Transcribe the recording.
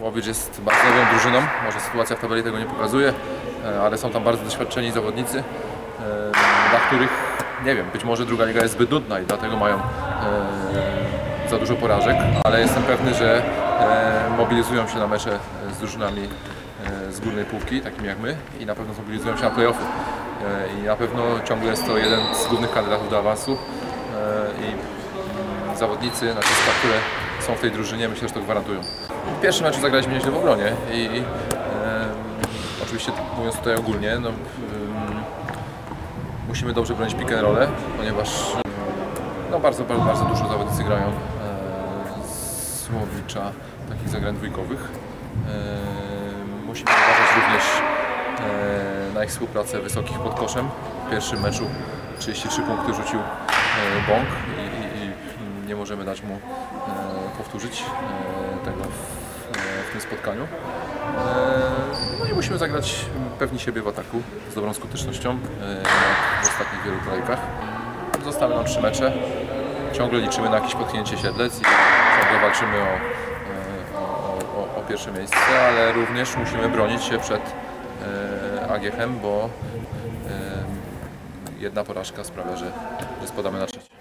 Łowicz jest bardzo dobrą drużyną, może sytuacja w tabeli tego nie pokazuje, e, ale są tam bardzo doświadczeni zawodnicy, e, dla których, nie wiem, być może druga liga jest zbyt nudna i dlatego mają e, za dużo porażek, ale jestem pewny, że mobilizują się na mecze z drużynami z górnej półki, takimi jak my i na pewno zmobilizują się na playoffy. I na pewno ciągle jest to jeden z głównych kandydatów do awansu i zawodnicy, nazwiska, które są w tej drużynie, myślę, że to gwarantują. W pierwszym meczu zagraliśmy nieźle w obronie i em, oczywiście mówiąc tutaj ogólnie, no, em, musimy dobrze bronić pick and rolle, ponieważ no, bardzo, bardzo, bardzo dużo zawodnicy grają e, z Łowicza takich zagrań dwójkowych. E, musimy uważać również e, na ich współpracę wysokich pod koszem. W pierwszym meczu 33 punkty rzucił e, Bąk i nie możemy dać mu e, powtórzyć e, tego w, e, w tym spotkaniu. No i musimy zagrać pewni siebie w ataku z dobrą skutecznością, w ostatnich wielu kolejkach. Zostały nam trzy mecze. Ciągle liczymy na jakieś potknięcie Siedlec i ciągle walczymy o, o, o, pierwsze miejsce, ale również musimy bronić się przed AGH-em, bo jedna porażka sprawia, że, że spadamy na trzecie.